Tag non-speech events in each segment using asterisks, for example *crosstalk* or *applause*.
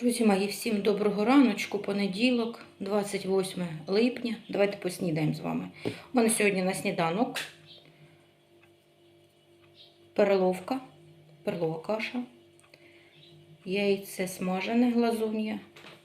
Друзі мої, всім доброго раночку, понеділок, 28 липня. Давайте поснідаємо з вами. У мене сьогодні на сніданок перловка, перлова каша, яйце смажене глазун'я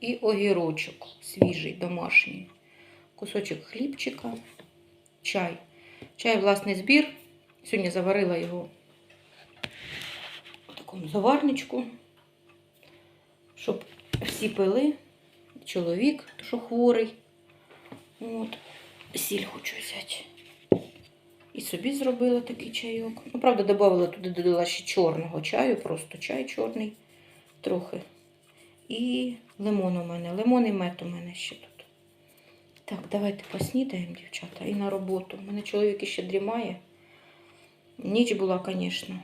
і огірочок свіжий, домашній, кусочок хлібчика, чай. Чай власний збір. Сьогодні заварила його в такому заварничку щоб всі пили, чоловік, що хворий. От. Сіль хочу взяти. І собі зробила такий чайок. Ну, правда, додавала туди додала ще чорного чаю, просто чай чорний трохи. І лимон у мене. Лимон і мед у мене ще тут. Так, давайте поснідаємо, дівчата, і на роботу. У мене чоловік іще дрімає. Ніч була, звісно.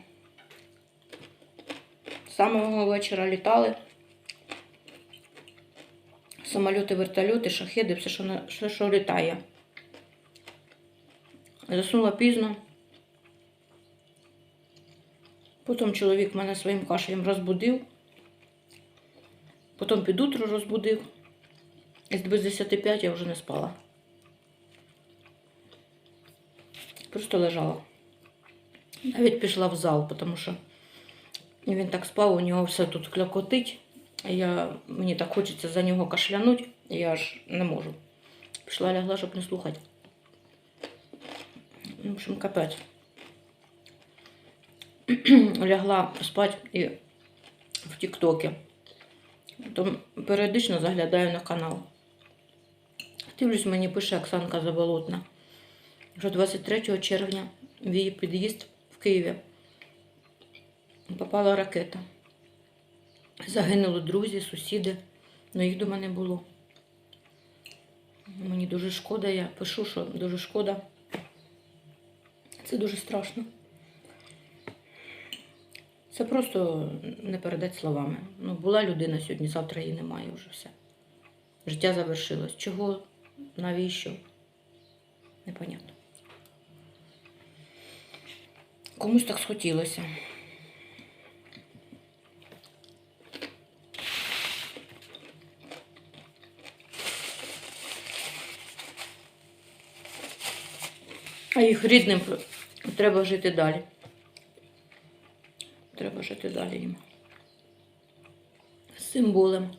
З самого вечора літали. Самоліти, вертольоти, шахеди, все, що, все, що літає. Заснула пізно. Потім чоловік мене своїм кашлем розбудив. Потім під утро розбудив. І без 10 я вже не спала. Просто лежала. Навіть пішла в зал, тому що він так спав, у нього все тут клякотить. Я, мені так хочеться за нього кашлянуть, я ж не можу. Пішла лягла, щоб не слухати. В общем, капець. *clears throat* лягла спати і в Тіктокі. Потім періодично заглядаю на канал. Дивлюсь, мені пише Оксанка Заболотна, що 23 червня в її під'їзд в Києві попала ракета. Загинули друзі, сусіди, але їх дома не було. Мені дуже шкода, я пишу, що дуже шкода. Це дуже страшно. Це просто не передати словами. Ну, була людина сьогодні, завтра її немає вже все. Життя завершилось. Чого? Навіщо? Непонятно. Комусь так схотілося. А їх рідним треба жити далі. Треба жити далі їм. З цим болем.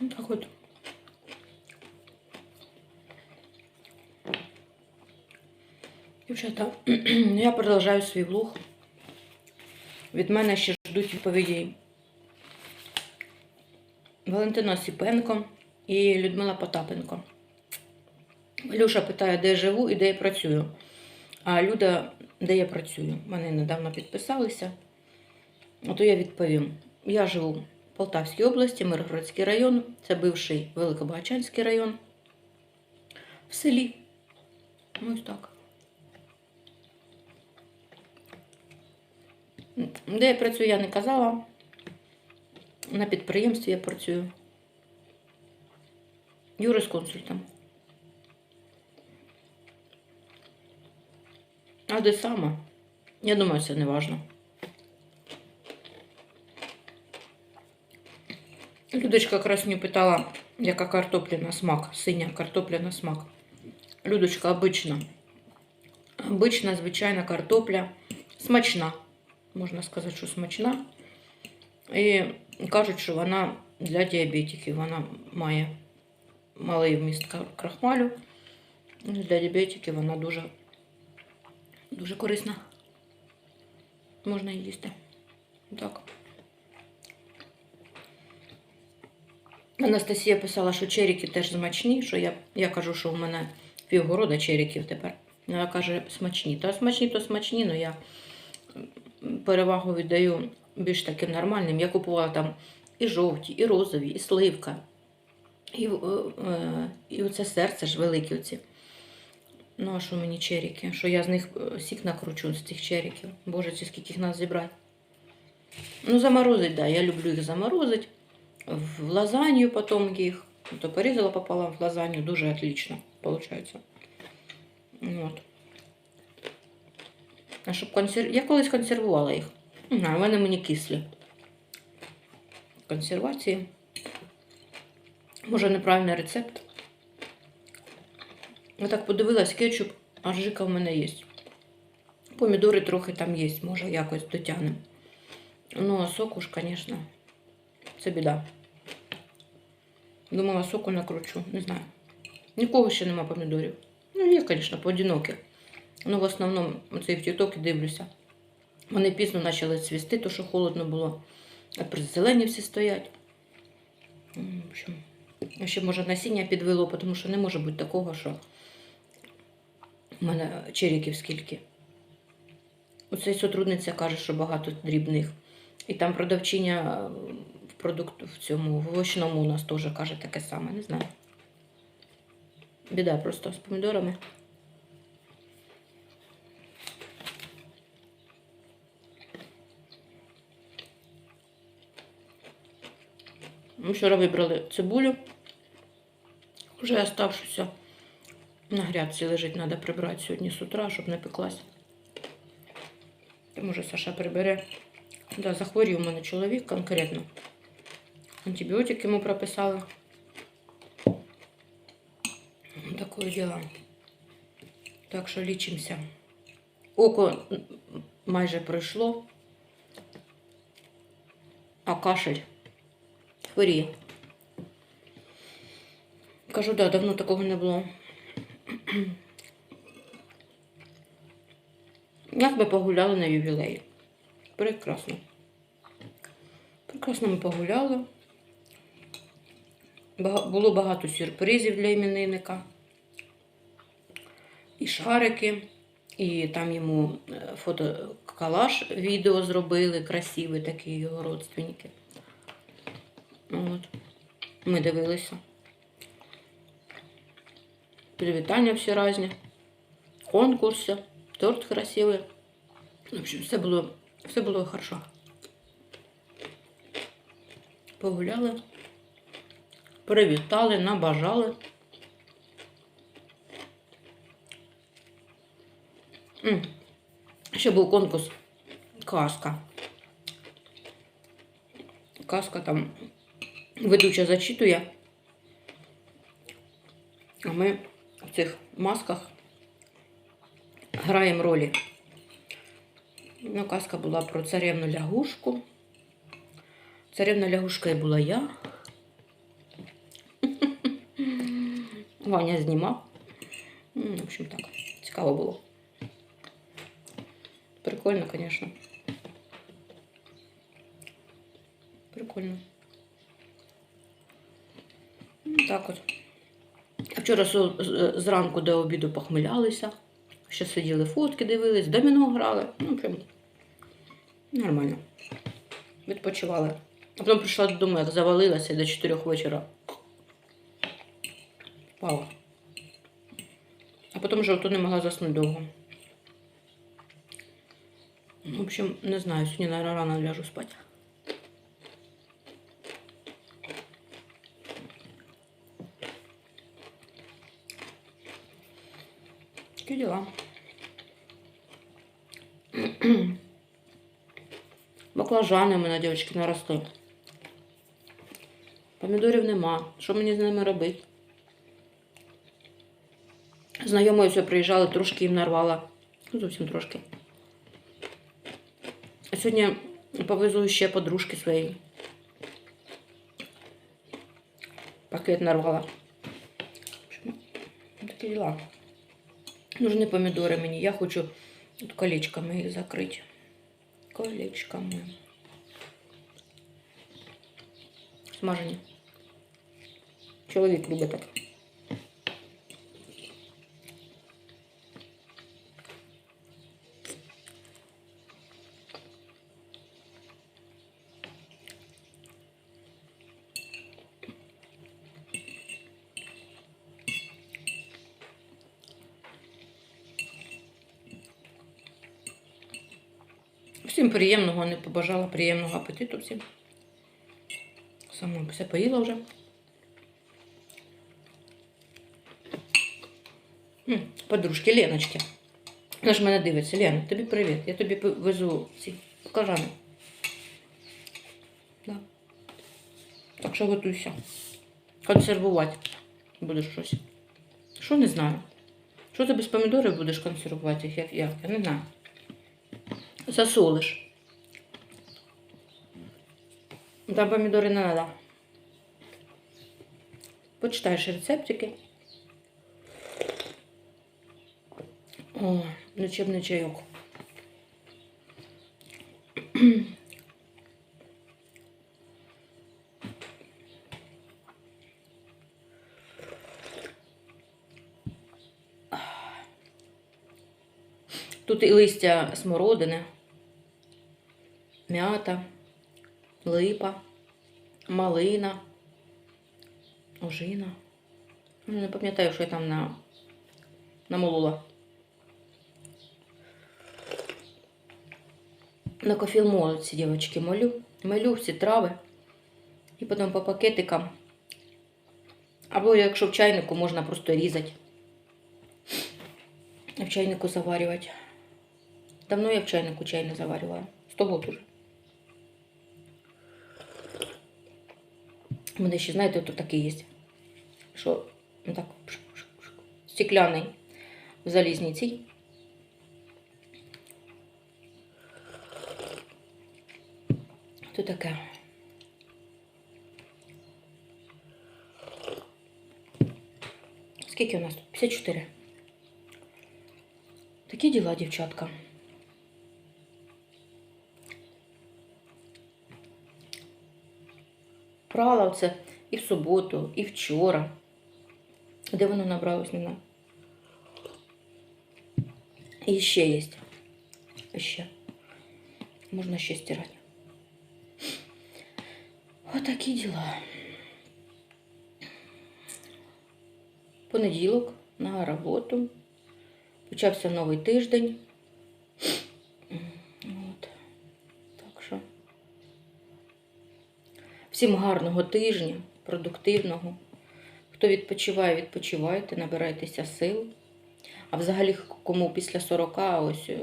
Ну, Так от. Дівчата, *clears throat* я продовжую свій влог. Від мене ще ждуть відповіді Валентина Осіпенко і Людмила Потапенко. Люша питає, де я живу і де я працюю. А Люда, де я працюю. Вони недавно підписалися. Ото я відповім. Я живу в Полтавській області, Миргородський район, це бивший Великобагачанський район. В селі. Ну, ось так. Де я працюю, я не казала. На підприємстві я працюю. Юрисконсультом. А де саме? Я думаю, це не важно. Людочка Красню питала, яка картопля на смак, синя картопля на смак. Людочка обична. Обична, звичайна картопля. Смачна. Можна сказати, що смачна. І кажуть, що вона для діабетиків. Вона має малий вміст крахмалю. Для діабетиків вона дуже, дуже корисна. Можна її їсти. Так. Анастасія писала, що черіки теж смачні, що я, я кажу, що в мене півгорода черіків тепер. Вона каже, смачні. Та смачні, то смачні, але я м, перевагу віддаю більш таким нормальним. Я купувала там і жовті, і розові, і сливка. І, е, е, і оце серце ж великі оці. Ну, а що мені черіки? Що я з них е, сік накручу з цих черіків. Боже, це скільки їх нас зібрати. Ну, заморозить, да. Я люблю їх заморозить. В лазанью потім їх. То порізала пополам в лазанью. Дуже отлично получается. От. А щоб консерв... Я колись консервувала їх. Не знаю, вони мені кислі. Консервації. Може, неправильний рецепт. Я так подивилась, кетчуп, ажика в мене є. Помідори трохи там є, може якось дотягнемо. Ну, а соку ж, звісно, це біда. Думала, соку накручу, не знаю. Нікого ще нема помідорів. Ну, є, звісно, поодинокі. Ну, в основному це і в тіктокі дивлюся. Вони пізно почали цвісти, то що холодно було. А зелені всі стоять. Общем, ще може насіння підвело, тому що не може бути такого, що в мене черіків скільки. Оцей сотрудниця каже, що багато дрібних. І там продавчиня е, в продукт в цьому в овочному у нас теж каже таке саме, не знаю. Біда просто з помідорами. Ми вчора вибрали цибулю. Вже оставшуся на грядці лежить, треба прибрати сьогодні з утра, щоб не пеклась. Може Саша прибере. Да, захворів у мене чоловік конкретно. Антибіотик йому прописали. Такое діло. Так що лічимося. Око майже пройшло, а кашель хворіє. Кажу, да, давно такого не було. *clears throat* Як би погуляли на ювілеї? Прекрасно. Прекрасно ми погуляли. Було багато сюрпризів для іменинника. І шарики, і там йому е, фотокалаш відео зробили, красивий такий його родственники. От. Ми дивилися. Привітання всі різні. Конкурси, торт красивий. В общем, все було, все було хорошо. Погуляли, привітали, набажали. Ще був конкурс казка. Казка там ведуча зачитує. А ми в цих масках граємо ролі. Ну, казка була про царевну лягушку. Царевна лягушка і була я. *laughs* Ваня знімав. В общем, так, цікаво було. Прикольно, звісно. Прикольно. Ну, так от. Вчора зранку до обіду похмелялися. Ще сиділи фотки, дивились, доміно грали. Ну, в нормально. Відпочивали. А потім прийшла додому, як завалилася до 4 вечора. Спала. А потім вже ото не могла заснути довго. В общем, не знаю, сьогодні наверное, рано ляжу спати. Такі діла. Баклажани у мене, дівчатки, наросли. Помідорів нема. Що мені з ними робити? Знайомою все приїжджали, трошки їм нарвала. Ну, зовсім трошки. А сьогодні повезу ще подружки своєї. Пакет нарвала. Такі діла. Нужны помідори мені. Я хочу тут колечками їх закрити. Колечками. Смажені. Чоловік любить так. Приємного, не побажала приємного апетиту всім. Сама все поїла вже. Подружки Леночки. Вона ж мене дивиться. Лена, тобі привіт. Я тобі везу ці кажани. Да. Так що готуйся. Консервувати будеш щось. Що не знаю. Що ти без помідорів будеш консервувати, як я? Я не знаю. Засолиш. Там помідори не треба. Почитаєш рецептики. О, лечебний чайок. Тут і листя смородини, м'ята, липа, малина, ожина. Ну, Не пам'ятаю, що я там на... намолола. На кофемолці, дівчатки, молю. Молю всі трави. І потім по пакетикам. Або якщо в чайнику, можна просто різати. В чайнику заварювати. Давно я в чайнику чай не заварювала. Сто год уже. У мене ще, знаєте, тут такий є. Що ну так, пш-пш-пш, стекляний в залізниці. Тут таке. Скільки у нас тут? 54. Такі діла, дівчатка. Прала оце і в суботу, і вчора. Де воно набралось, не знаю. І ще є. Ще. Можна ще стирати. Отакі діла. Понеділок на роботу. Почався новий тиждень. Всім гарного тижня, продуктивного. Хто відпочиває, відпочивайте, набирайтеся сил. А взагалі, кому після 40 ось е,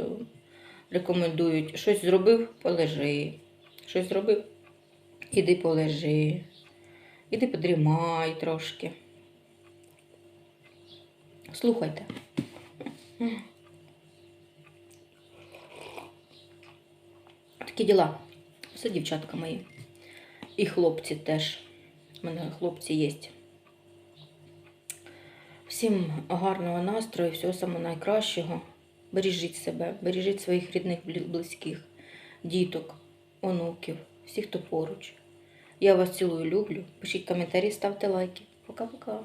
рекомендують щось зробив, полежи. Щось зробив, іди полежи. Іди подрімай трошки. Слухайте. Такі діла. Все дівчатка мої. І хлопці теж. У мене хлопці є. Всім гарного настрою, всього самого найкращого. Бережіть себе, бережіть своїх рідних, близьких, діток, онуків, всіх, хто поруч. Я вас цілую, люблю. Пишіть коментарі, ставте лайки. Пока-пока.